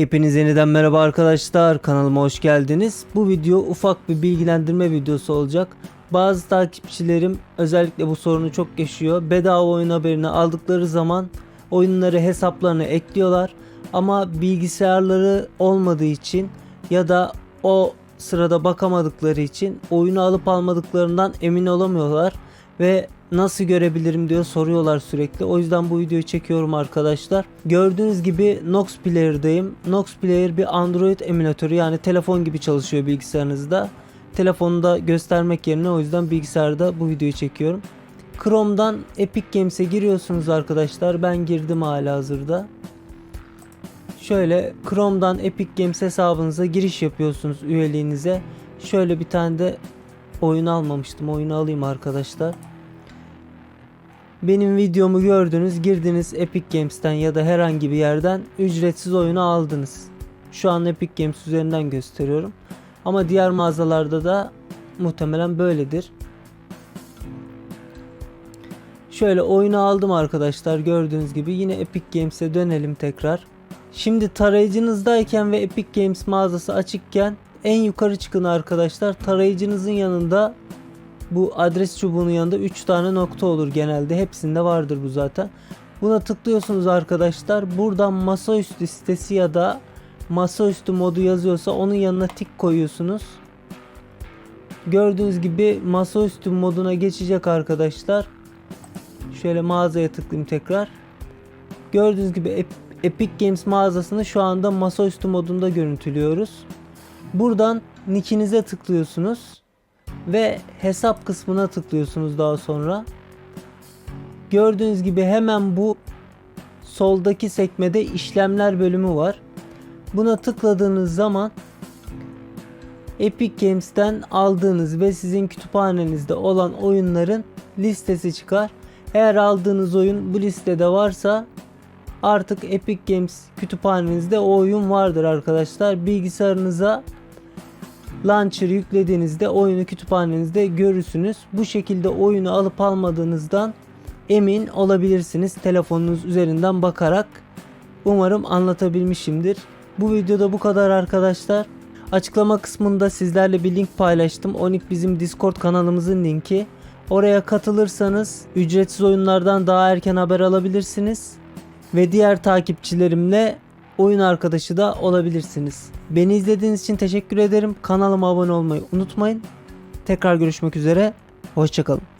Hepiniz yeniden merhaba arkadaşlar kanalıma hoş geldiniz. Bu video ufak bir bilgilendirme videosu olacak. Bazı takipçilerim özellikle bu sorunu çok yaşıyor. Bedava oyun haberini aldıkları zaman oyunları hesaplarına ekliyorlar. Ama bilgisayarları olmadığı için ya da o sırada bakamadıkları için oyunu alıp almadıklarından emin olamıyorlar ve nasıl görebilirim diyor soruyorlar sürekli. O yüzden bu videoyu çekiyorum arkadaşlar. Gördüğünüz gibi Nox Player'dayım. Nox Player bir Android emülatörü yani telefon gibi çalışıyor bilgisayarınızda. Telefonda göstermek yerine o yüzden bilgisayarda bu videoyu çekiyorum. Chrome'dan Epic Games'e giriyorsunuz arkadaşlar. Ben girdim hala hazırda. Şöyle Chrome'dan Epic Games hesabınıza giriş yapıyorsunuz üyeliğinize. Şöyle bir tane de oyun almamıştım. Oyunu alayım arkadaşlar. Benim videomu gördünüz, girdiniz Epic Games'ten ya da herhangi bir yerden ücretsiz oyunu aldınız. Şu an Epic Games üzerinden gösteriyorum. Ama diğer mağazalarda da muhtemelen böyledir. Şöyle oyunu aldım arkadaşlar gördüğünüz gibi yine Epic Games'e dönelim tekrar. Şimdi tarayıcınızdayken ve Epic Games mağazası açıkken en yukarı çıkın arkadaşlar. Tarayıcınızın yanında bu adres çubuğunun yanında 3 tane nokta olur genelde. Hepsinde vardır bu zaten. Buna tıklıyorsunuz arkadaşlar. Buradan masaüstü sitesi ya da masaüstü modu yazıyorsa onun yanına tik koyuyorsunuz. Gördüğünüz gibi masaüstü moduna geçecek arkadaşlar. Şöyle mağazaya tıklayayım tekrar. Gördüğünüz gibi Ep- Epic Games mağazasını şu anda masaüstü modunda görüntülüyoruz. Buradan nickinize tıklıyorsunuz ve hesap kısmına tıklıyorsunuz daha sonra. Gördüğünüz gibi hemen bu soldaki sekmede işlemler bölümü var. Buna tıkladığınız zaman Epic Games'ten aldığınız ve sizin kütüphanenizde olan oyunların listesi çıkar. Eğer aldığınız oyun bu listede varsa artık Epic Games kütüphanenizde o oyun vardır arkadaşlar. Bilgisayarınıza Launcher yüklediğinizde oyunu kütüphanenizde görürsünüz. Bu şekilde oyunu alıp almadığınızdan emin olabilirsiniz telefonunuz üzerinden bakarak. Umarım anlatabilmişimdir. Bu videoda bu kadar arkadaşlar. Açıklama kısmında sizlerle bir link paylaştım. Onik bizim Discord kanalımızın linki. Oraya katılırsanız ücretsiz oyunlardan daha erken haber alabilirsiniz. Ve diğer takipçilerimle oyun arkadaşı da olabilirsiniz. Beni izlediğiniz için teşekkür ederim. Kanalıma abone olmayı unutmayın. Tekrar görüşmek üzere. Hoşçakalın.